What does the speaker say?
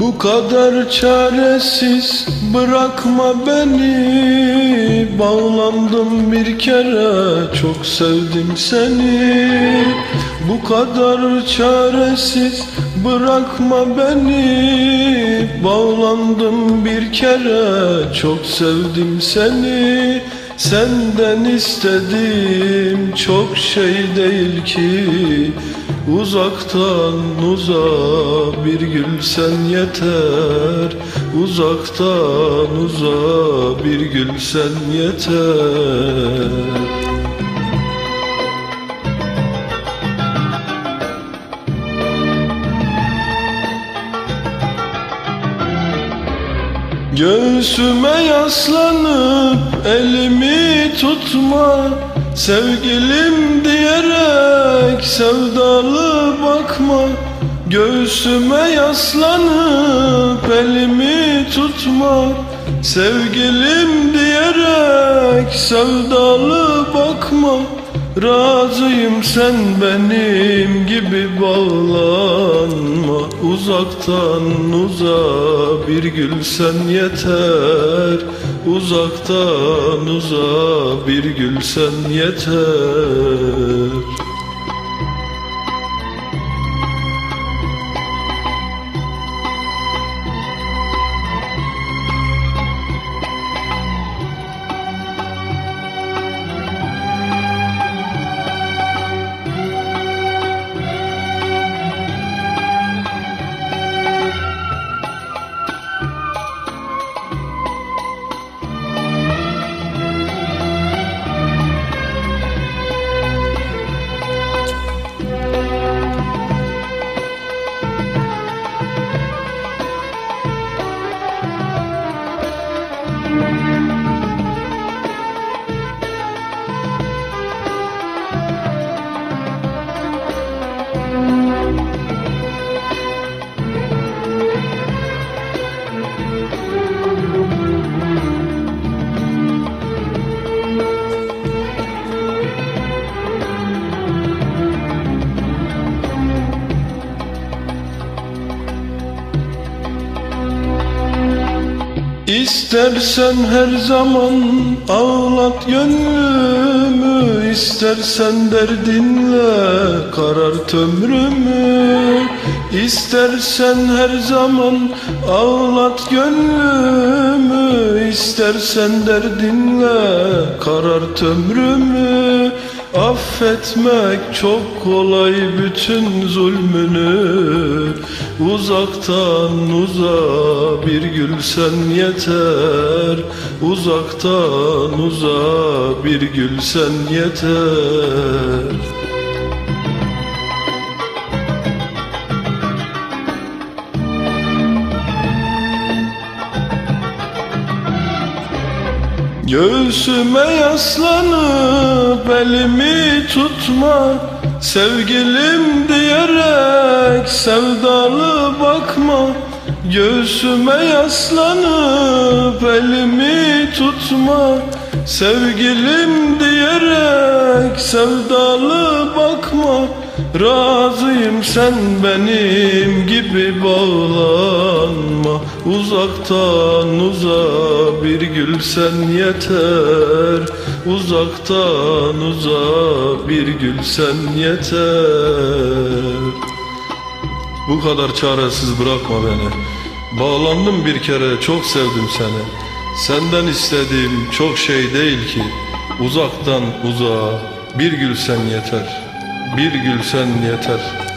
Bu kadar çaresiz bırakma beni. Bağlandım bir kere çok sevdim seni. Bu kadar çaresiz bırakma beni. Bağlandım bir kere çok sevdim seni Senden istediğim çok şey değil ki. Uzaktan uza bir gül sen yeter. Uzaktan uza bir gül sen yeter Göğsüme yaslanıp elimi tutma Sevgilim diyerek sevdalı bakma. Göğsüme yaslanıp elimi tutma Sevgilim diyerek sevdalı bakma Razıyım sen benim gibi bağlanma. Uzaktan uza bir gül sen yeter. Uzaktan uza bir gül sen yeter İstersen her zaman ağlat gönlümü İstersen derdinle karart ömrümü İstersen her zaman ağlat gönlümü İstersen derdinle karart ömrümü Affetmek çok kolay bütün zulmünü Uzaktan uza bir gül sen yeter. Uzaktan uza bir gül sen yeter. Göğsüme yaslanıp elimi tutma Sevgilim diyerek sevdalı bakma Göğsüme yaslanıp elimi tutma. Sevgilim diyerek sevdalı bakma Razıyım sen benim gibi bağlanma. Uzaktan uza bir gül sen yeter. Uzaktan uza bir gül sen yeter. Bu kadar çaresiz bırakma beni. Bağlandım bir kere çok sevdim seni. Senden istediğim çok şey değil ki. Uzaktan uzağa bir gül sen yeter Bir gül sen yeter